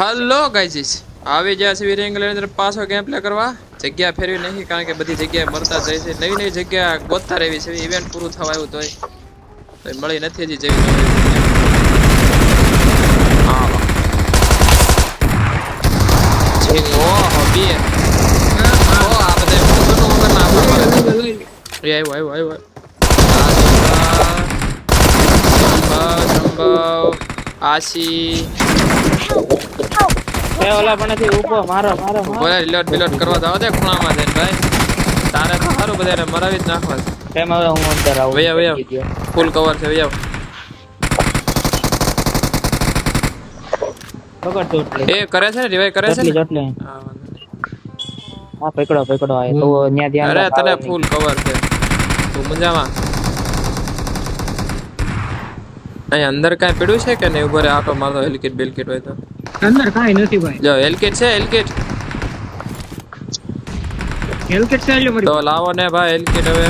Hello ગાઈઝીસ આવી ગયા છે વીર ઇંગ્લેન્ડ અંદર પાછો ગેમ પ્લે કરવા. જગ્યા ફેરવી નહીં, કારણ કે બધી જગ્યાએ મળતા જાય છે. નવી નવી જગ્યા ગોતતા રહેવી છે. ઇવેન્ટ પૂરું થવા આવ્યું તોય. તોય મળી નથી હજી જેવી આવ્યો આવ્યો આવ્યો આશી. એ ઓલા પણ નથી ઊભો મારો મારો. મારો બોલે રિલોડ બિલોડ કરવા જાવ દે ખૂણામાં જઈને ભાઈ. તારે તો સારું બધાને મરાવી જ નાખવા છે. કેમ હવે હું અંદર આવું. વયા વયા. ફૂલ કવર છે વયા. એ કરે છે ને રિવાઈ કરે છે ને? હા, વાંધો નહીં. હા પકડો પકડો. આ તો ન્યા ધ્યાન અરે તને ફૂલ કવર છે. તું મજામાં? અહીં અંદર કાંઈ પડ્યું છે કે નહીં? ઊભો રે આટો મારતો હેલકીટ બેલકીટ હોય તો. અંદર કાંઈ નથી ભાઈ. જો એલકેટ છે એલકેટ એલકેટ છે એટલે તો લાવો ને ભાઈ એલકેટ હવે.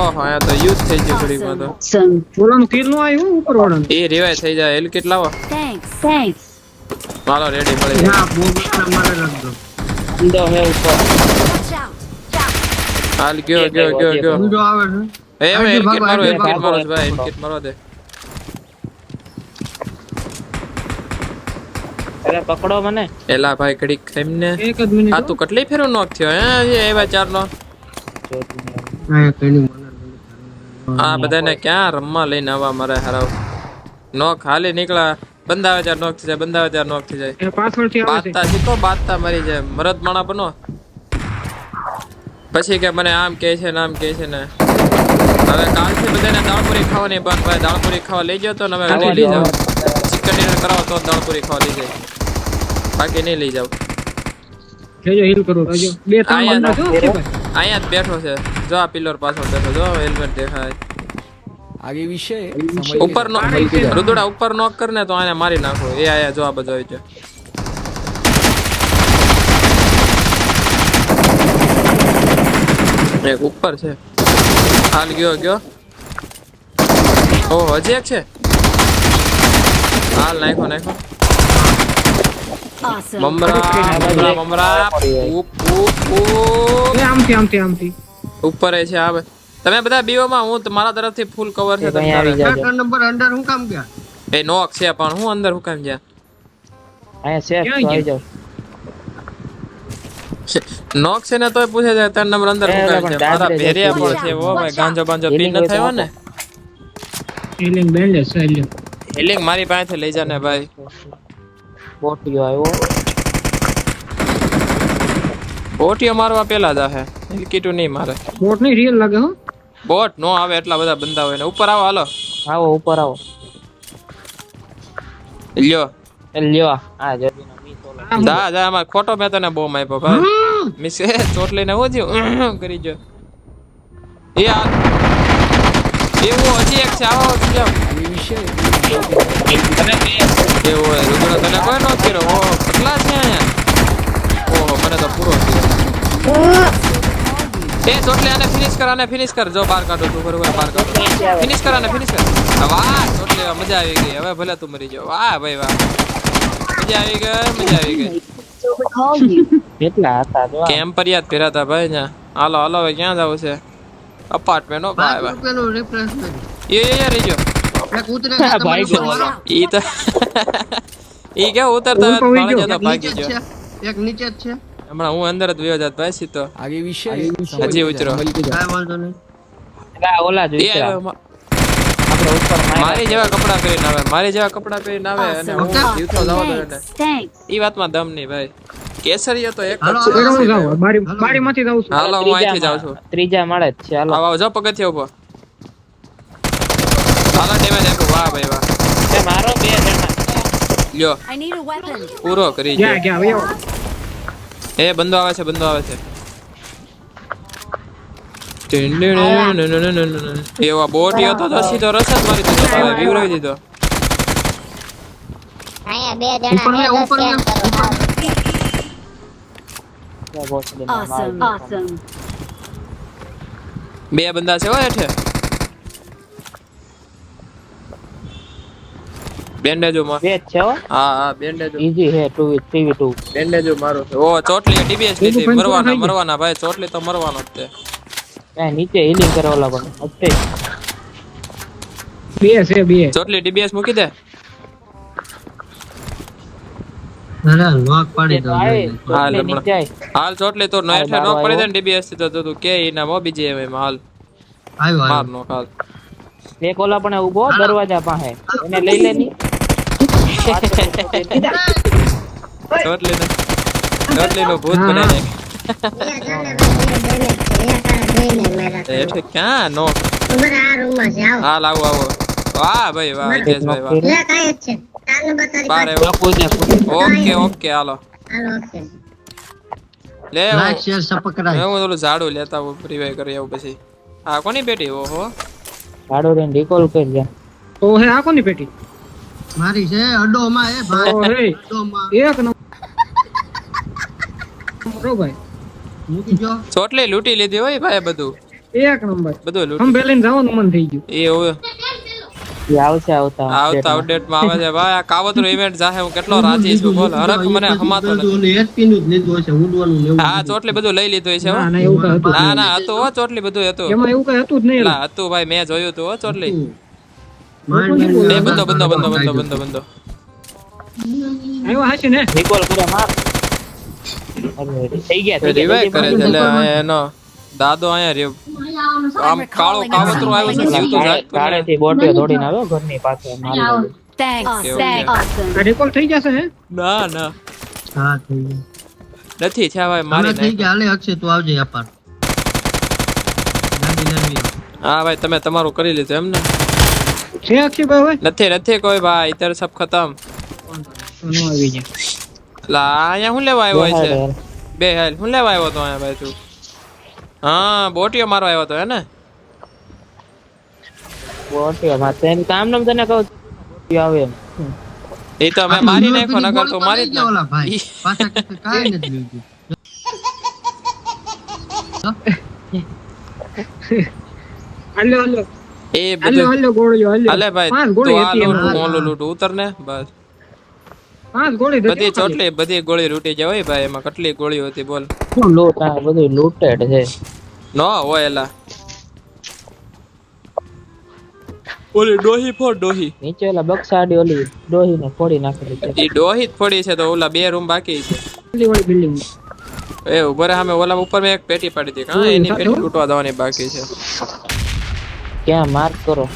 ઓહો આ તો યુઝ થઈ ગયો ઘડી માં તો. બોલાનું તીરનું આવ્યું ઉપર વાળાનું? એ રિવાય થઈ જાય એલકેટ લાવો. થેન્ક્સ થેન્ક્સ ચાલો રેડી મળી જાય. ના ના મારે રાખજો. ઊંધો હે ઉપર. હાલ ગયો ગયો ગયો ગયો. બીજો આવે છે એ હવે એલકેટ મારો એલકેટ મારો ભાઈ એલકેટ મારો દે પકડો મને. એલા ભાઈ ઘડીક એમને એક જ મિનિટ આ તું કેટલી ફેરો નોક થયો? હે એ એવા ચાર નો હા આ બધાને ક્યાં રમવા લઈને આવવા મારે હરાવ. નોક હાલી નીકળા બંધાવે ચાર નોક થઈ જાય બંધાવે ચાર નોક થઈ જાય. બાતતા શીખો બાતતા મરી જાય. મરદ માણા બનો. પછી કે મને આમ કહે છે ને આમ કહે છે ને. હવે કાલથી બધાને દાળપુરી ખાવાની બંધ ભાઈ દાળપુરી ખાવા લઈ જાવ તો ને હવે લઈ જાવ ચિકન ડિનર કરાવો તો દાળપુરી ખાવા લઈ જાય. બાકી નહીં લઈ જાવ જોજો હીલ કરો જોજો બે ત્રણ બંદા છો અહીંયા જ બેઠો છે. જો આ પિલર પાછળ બેઠો જો હેલ્મેટ દેખાય. આગે વિશે ઉપર નો રુદોડા ઉપર નોક કર ને તો આને મારી નાખો. એ આયા જો આ બધો આવી છે એક ઉપર છે. હાલ ગયો ગયો. ઓ હજી એક છે? હાલ નાખો નાખો. મમરા મમરા મમરા ઉપ ઉપ ઉપ આમથી આમથી આમથી. ઉપર છે આવે તમે બધા બીઓમાં હું તમારા તરફથી ફૂલ કવર છે તમારે નંબર અંડર હું કામ ગયા? એ નોક છે પણ હું અંદર હું કામ જ્યાં અહીંયા સેફ આવી જાવ નોક છે ને તોય પૂછે છે ત્રણ નંબર અંદર હું કામ પણ છે મારા ભેરિયા પણ છે ઓ ભાઈ ગાંજો બાંજો પીન ન થયો ને? હીલિંગ બેન્ડેજ હિલિંગ મારી પાસેથી લઈ જા ને ભાઈ. બોટિયો આવ્યો. બોટીઓ મારવા પેલા જ હે. હિલકીટું નહીં મારે. બોટ નહીં રિયલ લાગે હો? બોટ નો આવે એટલા બધા બંદા હોય ને. ઉપર આવો હાલો. આવો ઉપર આવો. લ્યો. લ્યો આ જલ્દી દા દા જા ખોટો મેં તને બોમ આપ્યો ભાઈ. મિસ એ ચોટ લઈને હું થયું કરી જો એ આ એવું હજી એક છે. આવો જાઓ તને છે ઓહો મને તો પૂરો થયો એ ચોટલે આને ફિનિશ કર જો બાર કાઢો તું ફિનિશ કર આને વાહ ચોટલે મજા આવી ગઈ હવે ભલે તું મરી વાહ ભાઈ વાહ મજા આવી ગઈ મજા આવી ગઈ કેટલા હતા જો. કેમ ભાઈ હાલો હાલો હવે ક્યાં જવું છે અપાર્ટમેન્ટ એ રહી ગયો. ઈ તો ઈ કે ઉતરતા ઉપર વહી ભાળે ગયો. જતો ભાગી ગયો એક નીચે જ છે. હમણાં હું અંદર જ વયો જાત ભાઈ સીધો. આગે વિષય હજી ઉતરો. કાંઈ વાંધો નહીં. ઓલા જ એ ઉતરા. આવ્યો મા- આપણે ઉપર માર્યા. મારી જેવા કપડા પહેરીને આવે મારી જેવા કપડા પહેરીને આવે અને હું જીવતો. ઈ વાતમાં દમ નહીં ભાઈ. કેસરી તો એક મારી હાલો, છે. હું જાઉં. છું. હાલો હું અહીંથી જાઉં છું. ત્રીજા માળે જ છે હાલો. આવો જો પગથિયે ઊભો હાલો ડેમેજ આપ્યું વાહ ભાઈ વાહ. એ મારો બે જણા. લ્યો. આઈ નીડ અ વેપન પૂરો કરી ગયા ગયો ગયા વયો? એ બંદો આવે છે બંદો આવે છે. એવા બોટી હતો તો સીધો રસ જ મારી દીધો. હવે વિવરાવી દીધો. અહીંયા બે જણા ઉપર. બે બંદા છે હો હેઠે. બેન્ડેજો માં બે છે હો. હા હા બેન્ડેજો. ઈઝી હે two V three V two બેન્ડેજો મારો છે. ઓ ચોટલી ટીબીએસ લીધી મરવાના મરવાના ભાઈ ચોટલી તો મરવાનો જ છે. એ નીચે હીલિંગ કરવાલા પણ અત્યારે બે છે બે. ચોટલી ટીબીએસ મૂકી દે. પાડી. હાલ ચોટલી તો નો એટલે નોક પડી. દે ને ડીબીએસથી તો તું કે એના મો બીજી એમ હાલ. આવ્યો માર નો હાલ. એક ઓલા પણ ઊભો દરવાજા પાસે. એને લઈ એટલે ક્યાં નો આવો વાહ ભાઈ વાહ વાહ. ઓકે ઓકે હાલો લે હું- લાઈક શેર સબસ્ક્રાઇબ હું ઓલું ઝાડુ લેતા આવું રિવાઈ કરી આવું પછી આ કોની પેટી ઓહો ઝાડુ રહીને રિકોલ કરી જા. આ કોની પેટી મારી છે અડો માં એ ભાઈ. અડો માં એક નંબર. ભાઈ. મૂકી જો ચોટલી લૂટી લીધી હોય ભાઈ બધું. એક નંબર. બધું લૂંટી. હમ બેલીને જવાનું મન થઈ ગયું. એ હવે આવશે આવતા આવતા અપડેટમાં આવે છે. ભાઈ આ કાવતરું ઇવેન્ટ જાહે હું કેટલો રાજી છું બોલ. હરખ મને હમાતો નથી. ઓલું નું જ લીધું હશે ઉડવાનું ને હા ચોટલી બધું લઈ લીધું છે ના ના એવું હતું ના ના હતું હો ચોટલી બધું હતું. એમાં એવું કઈ હતું જ નહીં. હતું ભાઈ મેં જોયું હતું હો ચોટલી. એ બંધો બંધો બંધો બંધો બંધો બંધો આવ્યો હાશે ને? recall કરે માર. થઈ ગયા થઈ ગયા, કરે છે. એટલે એનો દાદો અહીંયા રહ્યો. આમ કાળો કાવતરું આવ્યું છે જીવતું. દોડીને આવ્યો ઘરની પાસે મારી થઈ જશે હે? ના ના. હા થઈ ગયું. નથી છે ભાઈ મારી થઈ ગયા. હાલે અક્ષય તું આવજે અપાર હા ભાઈ તમે તમારું કરી લીધું એમ ને છે અક્ષયભાઈ હવે નથી નથી કોઈ ભાઈ ઇતર સબ ખતમ. નો આવી લા અહીંયા હું લેવા આવ્યો છે? બે હેલ હું લેવા આવ્યો તો અહીંયા ભાઈ તું હા બોટીઓ મારવા આવ્યો તો હે ને? બોટીઓ માં તેમ કામ નામ તને કહું આવે. એમ. એ તો મેં મારી નાખો નકર તો મારી જ ઓલા ભાઈ પાછા કાઈ નથી લીધું હાલો હાલો. એ બધું હાલો ગોળીઓ હાલો. હાલે ભાઈ પાંચ ગોળી હતી લૂંટ ઉતર ને બસ. પાંચ ગોળી બધી ચોટલી બધી ગોળી લૂંટી જાય ભાઈ એમાં કેટલી ગોળીઓ હતી બોલ. શું લૂંટ? આ બધું લૂંટેડ છે. ન હોય એલા. ઓલી ડોહી ફોડ ડોહી. નીચે ઓલા બક્ષાડી ઓલી ડોહીને ફોડી નાખેલી છે. એ ડોહી જ ફોડી છે તો ઓલા બે રૂમ બાકી છે. બિલ્ડિંગ. એ ઉપર સામે ઓલા ઉપર મેં એક પેટી પાડી હતી. હા એની પેટી લૂંટવા જવાની બાકી છે. ક્યાં માર્ક કરો?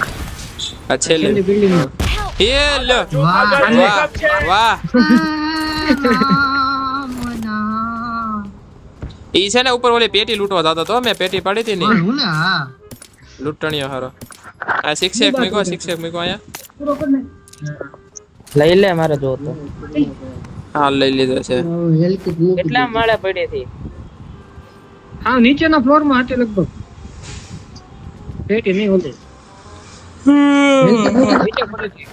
આ છેલ્લે બિલ્ડિંગ એ લો. વાહ વાહ ઈ છે ને ઉપર ઓલી પેટી લૂંટવા જતો તો મેં પેટી પાડી હતી ને. હું ને હા લૂંટણીઓ હારો. આ શિક્ષક મીકો શિક્ષક મીકો અહીંયા. લઈ લે મારે જો તો. હા લઈ લીધો છે. કેટલા માળે પડી હતી? હા નીચેના ફ્લોરમાં હતી લગભગ. પેટી નહીં હોતી.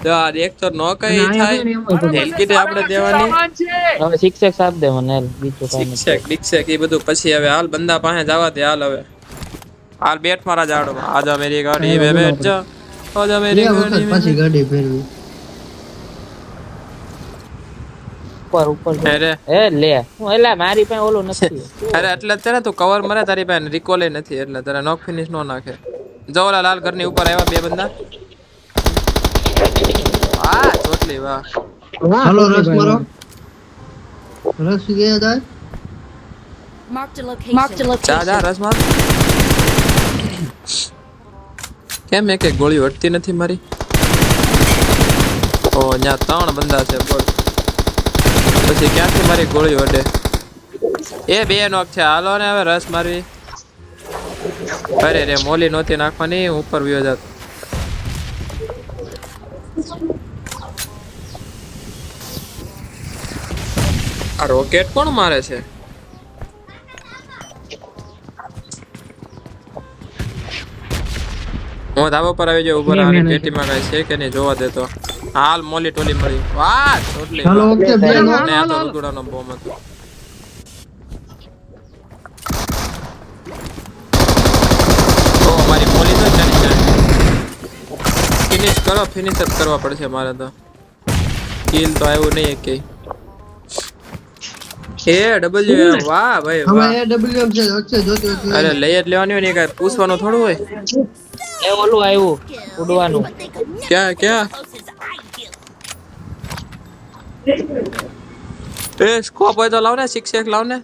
યાર નો કઈ થાય હેલકીટ આપણે દેવાની. હવે શિક્ષક સાથ દે મને બીજું કાંઈ નથી. શિક્ષક એ બધું પછી હવે હાલ બંદા પાસે જવા દે હાલ હવે. હાલ બેઠ મારા ઝાડમાં. આજા મેરી ગાડી મે બેઠ જા. આજા મેરી ગાડી પછી ગાડી ફેરવી. ઉપર ઉપર. અરે. એ લે. હું એટલે મારી પાસે ઓલું નથી. અરે એટલે જ છે તું કવર મરે તારી પાસે રિકોલે નથી એટલે તારે નોક ફિનિશ નો નાખે. જો ઓલા લાલ ઘરની ઉપર આવ્યા બે બંદા. વાહ ચોટલી વાહ. હાલો રસ મારો. રસ ગયા જા જા રસ માર. કેમ એક એક ગોળી વટતી નથી મારી? ઓ ત્રણ બંદા છે બોલ. પછી ક્યાંથી મારી ગોળી વડે? એ બે નોક છે. હાલો ને હવે રસ મારવી. અરે રે મોલી નહોતી નાખવાની ઉપર વ્યો જાત. આ રોકેટ કોણ મારે છે? હું ધાબા પર આવી જાઉં ઉપર આ પેટી માં કઈ છે કે નહીં જોવા દેતો હાલ મોલી ટોલી મળી. વાહ ટોટલી. નો આ તો રુદુડાનો બોમ હતો ઓ મારી જાય ફિનિશ જ કરવા પડશે મારે તો. કિલ તો આવ્યું નહીં કે એ ડબલ્યુ વાહ ભાઈ વાહ. એ ડબલ્યુ છે વચ્ચે જોતી અરે લઈ જ લેવાની હોય ને કાઈ પૂછવાનું થોડું હોય? એ ઓલું આવ્યું ઉડવાનું. ક્યાં ક્યાં? એ સ્કોપ હોય તો લાવ ને સિક્સ એક લાવ ને.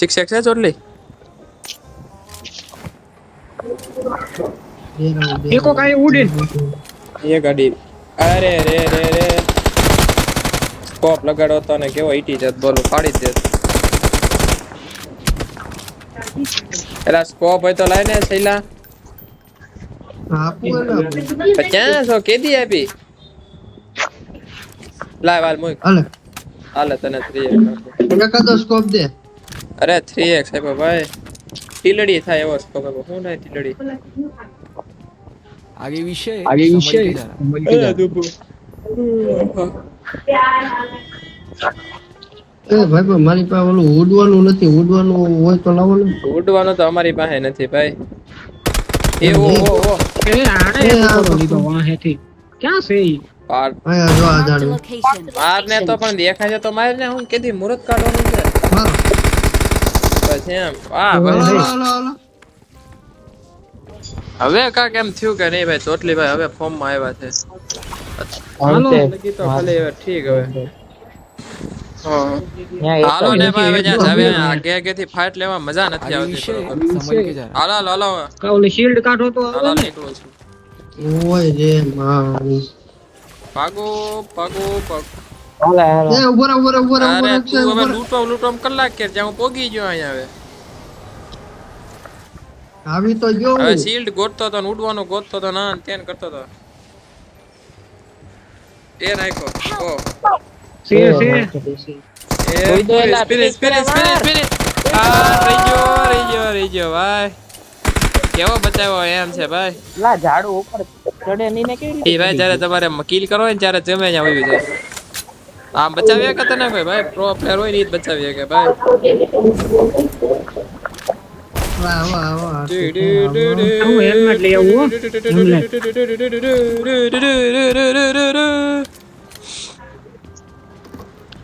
સિક્સ એક છે ચોટલી? એકો કાઈ ઉડીન એ ગાડી અરે રે રે રે સ્કોપ લગાડો તો ને કેવો ઈટી જત બોલો ફાડી દે. એલા સ્કોપ હોય તો લાય ને શૈલા. આપવું હોય ને પણ ક્યાં છો કેદી આપી? લાય વાલ મુક. હાલે. હાલે તને થ્રી એકાદો સ્કોપ દે. અરે થ્રી એક સાહેબ ભાઈ. ટીલડી થાય એવો સ્કોપ આપો હું નહીં ટીલડી? आगे विषय આગે समझ વિષય के जा रहा એ ભાઈ ભાઈ મારી પાસે ઓલું ઉડવાનું નથી ઉડવાનું હોય તો લાવો ને ઉડવાનું તો અમારી પાસે નથી ભાઈ એ ઓ ઓ ઓ એ આણે એ એકો આ લીધો વાહેથી ક્યાં છે ઈ પાર અહીંયા જો આ Marked a જાણું location. માર ને તો પણ દેખાય છે તો મારે ને હું કેદી મુહૂર્ત કાઢવાનું છે હા પછી એમ વાહ હાલો ભાઈ હાલો હાલો હવે કા કેમ થયું કે નહીં ભાઈ ચોટલી ભાઈ હવે ફોર્મમાં આવ્યા છે હાલો લેવા મજા નથી આવતી હાલો. પાગો પાગો ઊભો ઊભો કલાક કે જ્યાં હું પોગી ગયો અહીંયા હવે. આવી તો જો હવે શિલ્ડ ગોતતો તો ને ઉડવાનો ગોતતો તો ના તેન કરતો તો. એ નાખ્યો ઓ. સી સી એ સ્પિરિટ સ્પિરિટ સ્પિરિટ ફિનિશ આ રહી ગયો રહી ગયો રહી ગયો ભાઈ. કેવો બચાવ્યો એમ છે ભાઈ. લા ઝાડુ ઉપર ચડે નહીં ને કેવી રીતે ભાઈ જ્યારે તમારે મકીલ કરો ને ત્યારે જમે ત્યાં આવી જાય. આમ બચાવ્યા કે તને કોઈ ભાઈ? પ્રો પ્લેયર હોય ને એ જ બચાવીએ કે ભાઈ? વાહ વાહ વાહ હું હેલ્મેટ લઈ આવું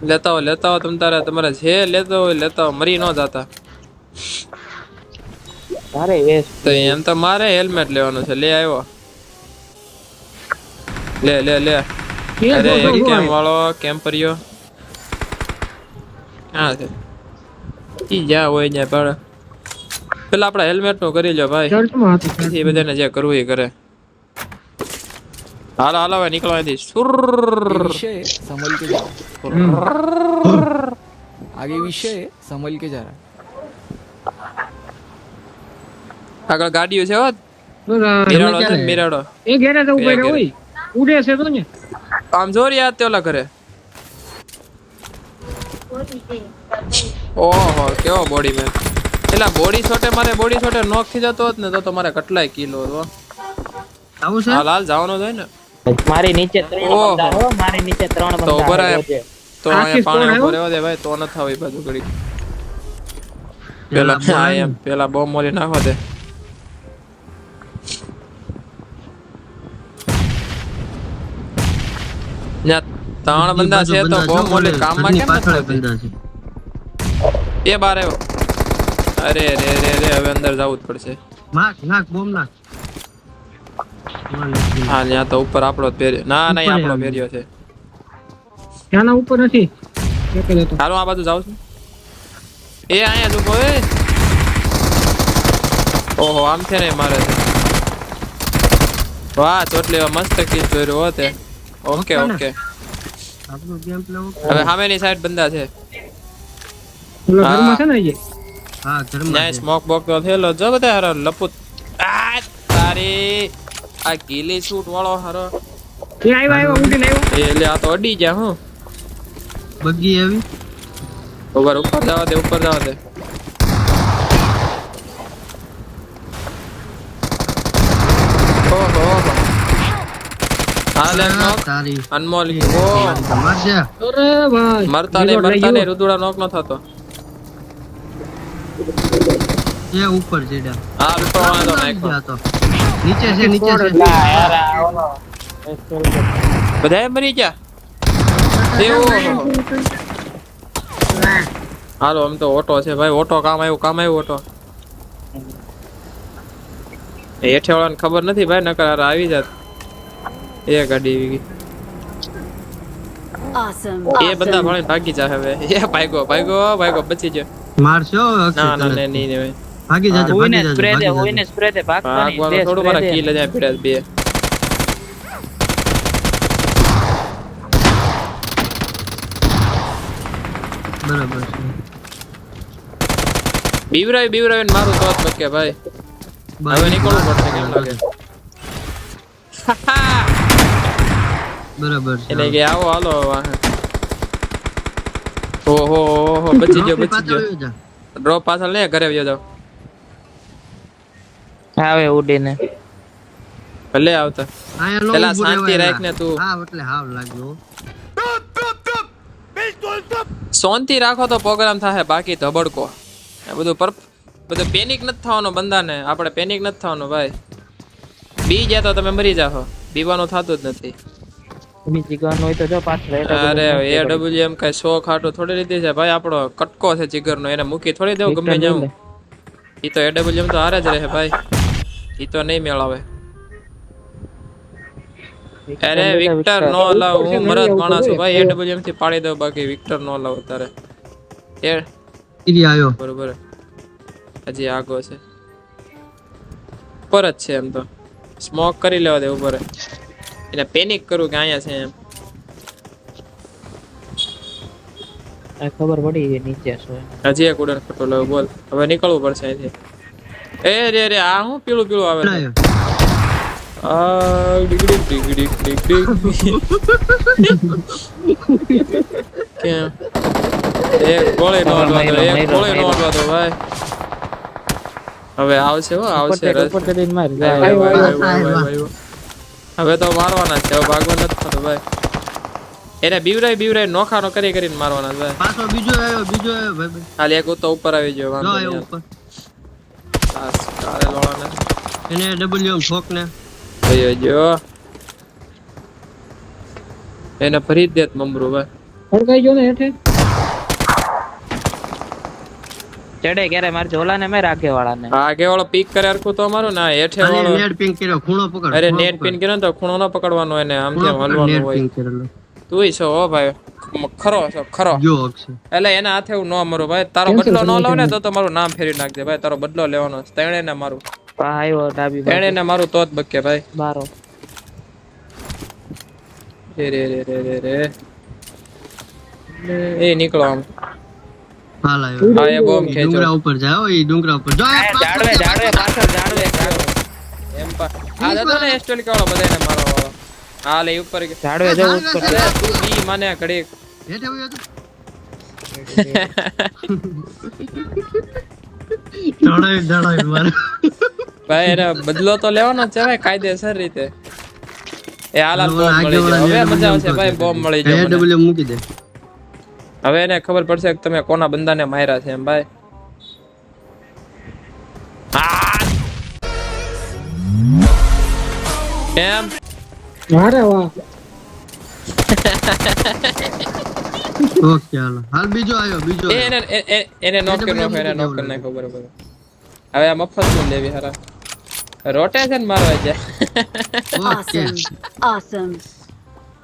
લેતા હો લેતા હો તમ તારે તમારે જે લેતા હોય લેતા હો મરી ન જાતા. તો એમ તો મારે હેલ્મેટ લેવાનું છે લે આવ્યો લે લે લે. અરે જો, જો, જો, કેમ વાળો કેમ્પરિયો હા છે? ઈ જ્યાં હોય ત્યાં પણ પેલા આપડા હેલ્મેટનું કરી લો ભાઈ. એ બધાને જે કરવું એ કરે. હાલો હાલો ભાઈ નીકળો અહીંથી સુર સંભળ કે આગે વિષય સંભળ કે જરા આગળ ગાડીઓ છે વાત મેરાડો છે મેરાડો એ ઘેરે તો ઉભે હોય. ઉડે છે તો ને. આમ જોર યાદ તે ઓલા કરે ઓહો કેવો બોડી મેન એલા બોડી શોટે મારે બોડી શોટે નોકથી જતો હોત ને તો તો મારે કેટલાય કિલો હતો. આવું છે? હાલ જવાનો જવાનું જ હોય ને. મારી નીચે ત્રણ. બંદા હો, મારી નીચે ત્રણ બંદા તો રોજે. તો અહીંયા પાણી ઊભો રહેવા દે ભાઈ તો ન થાવ એ બાજુ ગડી પેલા હા એમ પેલા બોમ્બ મોલી નાખો દે. ત્રણ બંદા છે તો બોમ્બ મોલી કામમાં કેમ નથી? એ બાર આવ્યો અરે રે રે રે હવે અંદર જવું જ પડશે. નાખ નાખ બોમ નાખ. હા ત્યાં તો ઉપર આપણો પહેર્યો ના ના આપણો પહેર્યો છે. ત્યાંના ઉપર નથી. હાલો આ બાજુ જાઉં છું. એ અહીંયા જ ઊભો એ. ઓહો આમ છે ને મારે. છે વાહ ચોટલી મસ્ત કિલ જોયો હો તે. ઓકે ઓકે હવે સામેની સાઈડ બંદા છે. ઘરમાં છે ને હા મોક સ્મોક બોક તો થયેલો જો. બધા હારો લપુત. આ તારી. આ ગીલી શૂટ વાળો હારો. એ આવ્યો આવ્યો ઉડીને આવ્યો એ આ તો અડી ગયા હું. બગી આવી. ઉપર ઉપર જવા દે ઉપર જવા દે. અનમોલ મરતા ને મરતા ને રુદુડા નોક ન થતો. એ ઉપર ચડ્યા હા લૂંટો વાંધો નાખ્યો આ તો. નીચે છે નીચે છે. યાર આવો બધાય મરી ગયા? દેવો હાલો આમ તો ઓટો છે ભાઈ ઓટો કામ આવ્યું કામ આવ્યું ઓટો. હેઠે વાળાને ખબર નથી ભાઈ નકર હારે આવી જાત. એ ગાડી આવી ગઈ એ બધા ભણીને ભાગી જાય હવે. એ ભાગો ભાગો ભાગો બચી ગયો. મારશો ના ના નહીં નહીં નહીં ભાગી જાજે કોઈને ભાગી સ્પ્રે દે કોઈને સ્પ્રે દે ભાગવાની દે થોડું મારા. કિલ જાય પીડા બે. બરાબર છે. બીવરાવી ને મારું તો બકે ભાઈ. હવે નીકળવું પડશે કેમ લાગે? બરાબર છે એટલે કે આવો હાલો વાહે ઓહો ઓહો બચી ગયો બચી ગયો ડ્રોપ પાછળ લે ઘરે વયો જાવ આવે ઉડીને. ભલે આવતા પેલા શાંતિ રાખ ને તું. હા એટલે હાવ લાગ્યો. શાંતિ રાખો તો પ્રોગ્રામ થાય બાકી ધબડકો એ બધું પર બધું પેનિક નથી થવાનું બંદાને આપણે પેનિક નથી થવાનું ભાઈ. બી જાય તો તમે મરી જાઓ બીવાનું થતું જ નથી. એની જીગરનો હોય તો જો પાછળ અરે એ ડબલ્યુ એમ કઈ સો ખાટું થોડી રીતે છે. ભાઈ આપણો કટકો છે જીગરનો. એને મૂકી થોડી દેવું ગમે જાઉં ઈ તો એ ડબલ્યુ એમ તો હારે જ રહે ભાઈ. ઈ તો નહીં મેળાવે. અરે વિક્ટર નો હું મરદ માણસ છું. ભાઈ એ ડબલ્યુ એમ થી પાડી દઉં બાકી વિક્ટર નો લાવ તારે એ કીરી આવ્યો બરોબર. હજી આગો છે. ઉપર જ છે એમ તો. સ્મોક કરી લેવા દે ઉપર. એને પેનિક કરું કે અહીંયા છે એમ. આ ખબર પડી એ નીચે શું હજી એક ઉડન ખોટો લેવો બોલ. હવે નીકળવું પડશે અહીંથી. એ રે રે આ હું પીળું પીળું આવે આ ડીગડી ડીગડી ડીગડી કેમ? એક ગોળી નો અડવા એક ગોળી નો અડવા દો ભાઈ. હવે આવશે હો આવશે રસ. ઉપર ચડીને માર આવ્યો, જાય. આવ્યો, આવ્યો, આવ્યો, આવ્યો. હવે તો મારવાના છે. હવે ભાગવા નથી થતો ભાઈ. એને બીવરાય બીવરાય નોખાનો કરી કરીને મારવાના છે. પાછો બીજો આવ્યો બીજો આવ્યો ભાઈ ખાલી એક તો ઉપર આવી ગયો જો વાંધો આવ્યો નહીં ઉપર. બસ કાળે લોડાને એને ડબલ્યુ ઠોક ને જોયો જો. એને ફરી દેત મમરું ભાઈ. ફરકાઈ ગયો ને હેઠે? ચડે ક્યારે? માર ઝોલાને મેં રાખે વાળાને આગે વાળો પીક કરે હરખું તો અમારું ના હેઠે વાળો નેટ પિન કર્યો ખૂણો પકડ અરે નેટ પિન કર્યો ને તો ખૂણો ન પકડવાનો એને આમ તેમ હલવાનું હોય. તુંય છો ઓ ભાઈ. ખરો છો ખરો. એટલે એના હાથે હું ન મરું ભાઈ. તારો બદલો ન લઉં ને તો તો મારું નામ ફેરી નાખજે ભાઈ. તારો બદલો લેવાનો તેણે ને મારું. આવ્યો ડાબી તેણે ને મારું તો જ બકે ભાઈ. બારો. રે રે રે રે રે રે. એ નીકળો આમ. હા એ બોમ્બ ખેંચો ડુંગરા ઉપર જાય હો, ડુંગરા ઉપર. જો જાડવે જાડવે પાછળ. જાડવે જાડવે. એમ પા આ જતો ને એસ્ટોલિક વાળો બધાને મારો વાળો. હા લે ઉપર જાડવે જો ઉપર તું બી મને ઘડીક. હેઠે વયો જા. ઢળાઈ ઢળાઈ મારે. ભાઈ એને બદલો તો લેવાનો જ છે ભાઈ કાયદેસર રીતે. એ હાલ હાલ બોમ્બ મળી ગયો. હવે મજા આવશે ભાઈ બોમ્બ મળી જાય ડબલ્યુ મૂકી દે. હવે એને ખબર પડશે કે તમે કોના બંદાને માર્યા છે એમ ભાઈ. એમ? મારે વાહ ઓકે હાલો. હાલ બીજો આવ્યો બીજો એ એને એને નોક કરી નાખો એને નોક કરી નાખો બરોબર હવે આ મફત શું લેવી હારા? રોટેશન મારવા જાય. ઓકે. Awesome.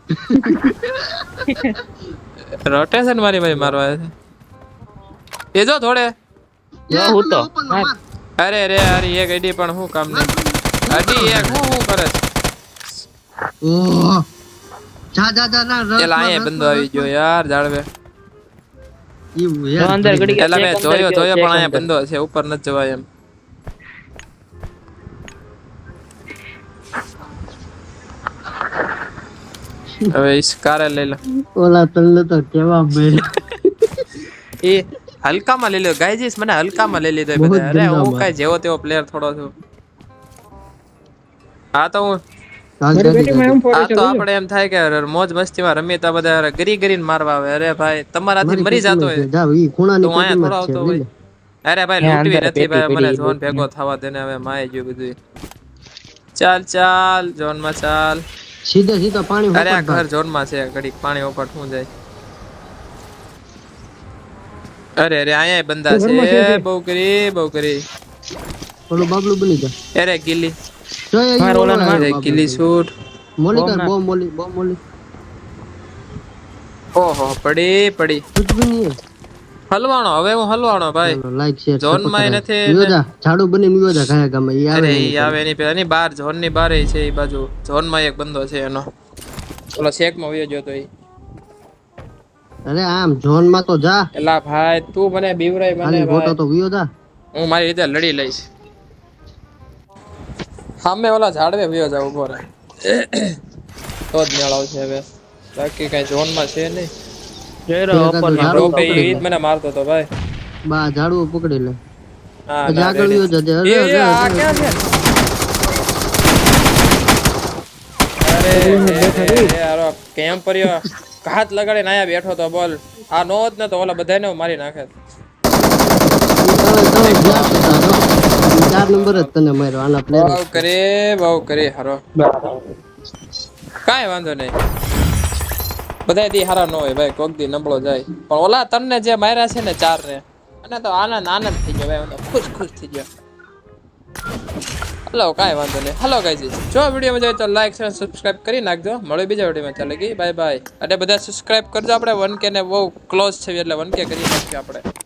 રોટેશન મારી ભાઈ મારવા છે. એ જો થોડે. હું તો. અરે રે અરે એક આઈડી પણ હું કામ નહીં. અડી એક હું હું કરે છે? ઓહ જા જા જા ના પેલા અહીંયા બંદો આવી ગયો યાર જાળવે. ઈ યાર અંદર ઘડી પેલા મેં જોયો જોયો પણ અહીંયા. બંદો છે ઉપર નથી જવાય એમ. હવે કારે લઈ લો. ઓલા તલ્લે તો કેવા મેલ. એ હલકામાં લઈ લો. ગાઈજીસ મને હલકામાં લઈ લીધો બધા અરે હું. કઈ જેવો તેવો પ્લેયર થોડો છું. હા તો હું આ તો આપણે એમ થાય કે મોજ મસ્તીમાં રમીએ તો બધા અરે ગરી ગરીને મારવા આવે. અરે ભાઈ તમારાથી મરી જતો હોય. તો અહીંયા થોડો આવતો હોય. અરે ભાઈ લૂંટવી નથી ભાઈ. મને જોન ભેગો થવા દેને હવે માય ગયું બધું ચાલ ચાલ જોનમાં ચાલ. સીધે સીધો પાણી અરે આ ઘર જોરમાં છે ઘડીક પાણી ઓપટવું જાય? અરે અરે આયા બંદા છે. બહુ કરી બહુ કરી. ઓલો બાબલું બની જા અરે ગિલ્લી માર ઓલા માર. ગિલ્લી શૂટ. મોલી કર બોમ મોલી બોમ મોલી. ઓહો પડી પડી. હલવાણો હવે હું હલવાણો ભાઈ. લાઈક શેર ઝોનમાં નથી ઝાડુ બની જા કયા ગામે ઈ આવે ઈ આવે એની પેલા ની બાર ઝોનની બારે છે ઈ બાજુ. ઝોનમાં એક બંદો છે એનો. ઓલો શેકમાં વયો ગયો તો ઈ. અરે આમ ઝોનમાં તો જા. એલા ભાઈ તું મને બીવરાય મને ખાલી ગોતો તો વિયો જા. હું મારી રીતે લડી લઈશ. સામે ઓલા ઝાડવે વયો જા ઊભો રહે. તો જ મેળ આવશે હવે. બાકી કઈ ઝોનમાં છે નહીં. મને મારતો તો ભાઈ. બા ઝાડુ પકડી લે. ના, આગળ ready. વિયો અરે આ ક્યાં છે? અરે એ, એ, એ, હાથ લગાડીને આયા બેઠો તો બોલ. આ નો જ ને તો ઓલા બધાને મારી નાખે. ચાર નંબર જ તને માર્યો આના પ્લેયર બહુ કરે બહુ કરે હારો. કાંઈ વાંધો નહીં. બધા દી હારા ન હોય ભાઈ, કોક દી નબળો જાય. પણ ઓલા તમને જે માર્યા છે ને ચાર ને અને તો આનંદ આનંદ થઈ ગયો ભાઈ ખુશ ખુશ થઈ ગયો. હલો, કાંઈ વાંધો નહીં. હલો ગાઈઝ જો વીડિયો મજા આવે તો લાઈક શેર સબસ્ક્રાઇબ કરી નાખજો. મળે બીજા વિડીયોમાં ચાલે ગઈ બાય બાય અને બધા સબસ્ક્રાઇબ કરજો આપણે. વન કે ને બહુ ક્લોઝ છે એટલે વન કે કરી નાખીએ આપણે.